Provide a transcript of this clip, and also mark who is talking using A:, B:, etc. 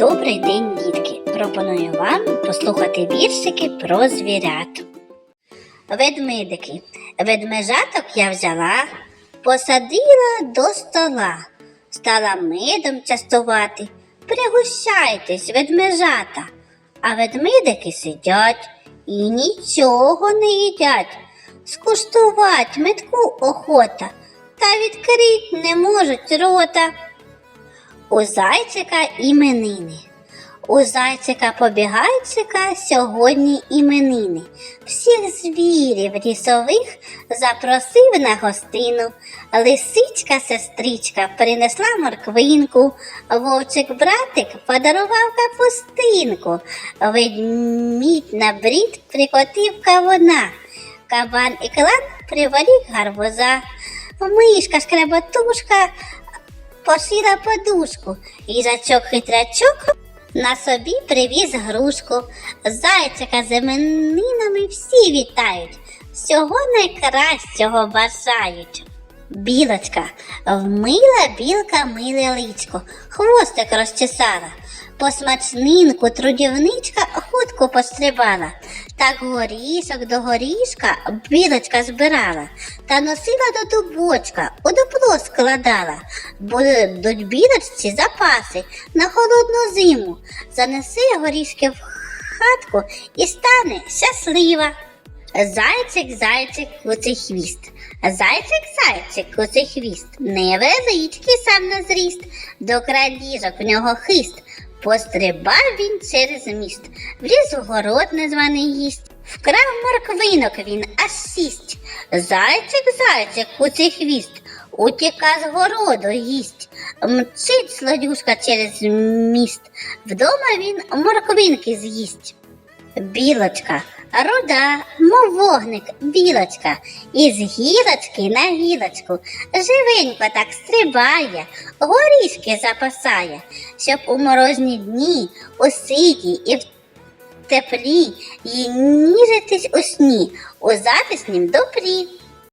A: Добрий день, дітки! Пропоную вам послухати віршики про звірят. Ведмедики. Ведмежаток я взяла, посадила до стола, стала медом частувати. Пригощайтесь, ведмежата. А ведмедики сидять і нічого не їдять. Скуштувать метку охота, та відкрить не можуть рота. У зайчика іменини. У зайчика побігайчика сьогодні іменини. Всіх звірів лісових запросив на гостину. Лисичка сестричка принесла морквинку, вовчик братик подарував капустинку, ведмідь на брід прикотив кавуна, кабан і клан приволік гарбуза, мишка шкреботушка пошила подушку, їжачок хитрячок на собі привіз грушку. Зайчика з іменинами всі вітають, всього найкращого бажають. Білочка, вмила білка миле личко, хвостик розчесала. По смачнинку трудівничка хутко пострибала, так горішок до горішка білочка збирала та носила до дубочка, у дупло складала. Будуть білочці запаси на холодну зиму. Занесе горішки в хатку і стане щаслива. Зайчик, зайчик, куций хвіст. Зайчик, зайчик, куций хвіст. Невеличкий сам на зріст, до крадіжок в нього хист. Пострибав він через міст, вліз у город незваний гість. Вкрав морквинок він аж сість. Зайчик, зайчик, цей хвіст, утіка з городу їсть, Мчить сладюшка через міст. Вдома він морквинки з'їсть. Білочка, руда, мов вогник, білочка, із гілочки на гілочку, живенько так стрибає, горішки запасає, щоб у морозні дні, у ситі і в теплі, їй ніжитись у сні, у затиснім добрі.